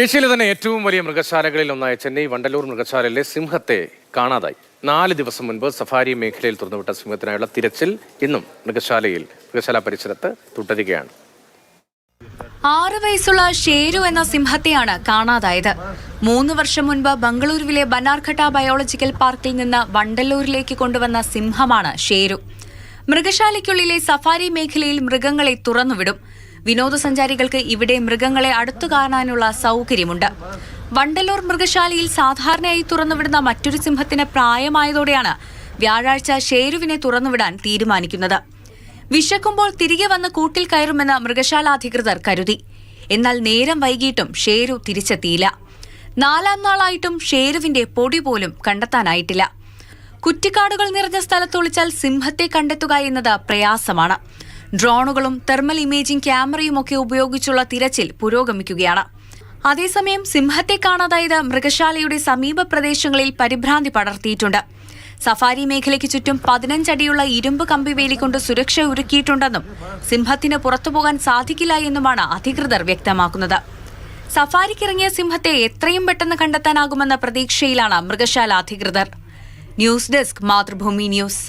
ഏഷ്യയിലെ തന്നെ ഏറ്റവും വലിയ മൃഗശാലകളിൽ ഒന്നായ ചെന്നൈ വണ്ടലൂർ മൃഗശാലയിലെ സിംഹത്തെ കാണാതായി. നാല് ദിവസം മുൻപ് സഫാരി മേഖലയിൽ തുറന്നുവിട്ട സിംഹത്തിനായുള്ള തിരച്ചിൽ ഇന്നും മൃഗശാലയിൽ മൃഗശാല പരിസരത്ത് തുടരുകയാണ്. ആറ് വയസ്സുള്ള ഷേരു എന്ന സിംഹത്തെയാണ് കാണാതായത്. മൂന്ന് വർഷം മുൻപ് ബംഗളൂരുവിലെ ബനാർഘട്ട ബയോളജിക്കൽ പാർക്കിൽ നിന്ന് വണ്ടല്ലൂരിലേക്ക് കൊണ്ടുവന്ന സിംഹമാണ് ഷേരു. മൃഗശാലയ്ക്കുള്ളിലെ സഫാരി മേഖലയിൽ മൃഗങ്ങളെ തുറന്നുവിടും. വിനോദസഞ്ചാരികൾക്ക് ഇവിടെ മൃഗങ്ങളെ അടുത്തു കാണാനുള്ള സൗകര്യമുണ്ട്. വണ്ടലൂർ മൃഗശാലയിൽ സാധാരണയായി തുറന്നുവിടുന്ന മറ്റൊരു സിംഹത്തിന് പ്രായമായതോടെയാണ് വ്യാഴാഴ്ച ഷേരുവിനെ തുറന്നുവിടാൻ തീരുമാനിക്കുന്നത്. വിശക്കുമ്പോൾ തിരികെ വന്ന് കൂട്ടിൽ കയറുമെന്ന് മൃഗശാല അധികൃതർ കരുതി. എന്നാൽ നേരം വൈകിട്ടും ഷേരു തിരിച്ചെത്തിയില്ല. നാലാം നാളായിട്ടും ഷേരുവിന്റെ പൊടി പോലും കണ്ടെത്താനായിട്ടില്ല. കുറ്റിക്കാടുകൾ നിറഞ്ഞ സ്ഥലത്തൊളിച്ചാൽ സിംഹത്തെ കണ്ടെത്തുക എന്നത് പ്രയാസമാണ്. ഡ്രോണുകളും തെർമൽ ഇമേജിംഗ് ക്യാമറയും ഒക്കെ ഉപയോഗിച്ചുള്ള തിരച്ചിൽ പുരോഗമിക്കുകയാണ്. അതേസമയം സിംഹത്തെ കാണാതായത് മൃഗശാലയുടെ സമീപ പ്രദേശങ്ങളിൽ പരിഭ്രാന്തി പടർത്തിയിട്ടുണ്ട്. സഫാരി മേഖലയ്ക്ക് ചുറ്റും പതിനഞ്ചടിയുള്ള ഇരുമ്പ് കമ്പി കൊണ്ട് സുരക്ഷ ഒരുക്കിയിട്ടുണ്ടെന്നും സിംഹത്തിന് പുറത്തുപോകാൻ സാധിക്കില്ല എന്നുമാണ് അധികൃതർ വ്യക്തമാക്കുന്നത്. സഫാരിക്കിറങ്ങിയ സിംഹത്തെ എത്രയും പെട്ടെന്ന് കണ്ടെത്താനാകുമെന്ന പ്രതീക്ഷയിലാണ് മൃഗശാല അധികൃതർ. News desk Mathrubhumi news.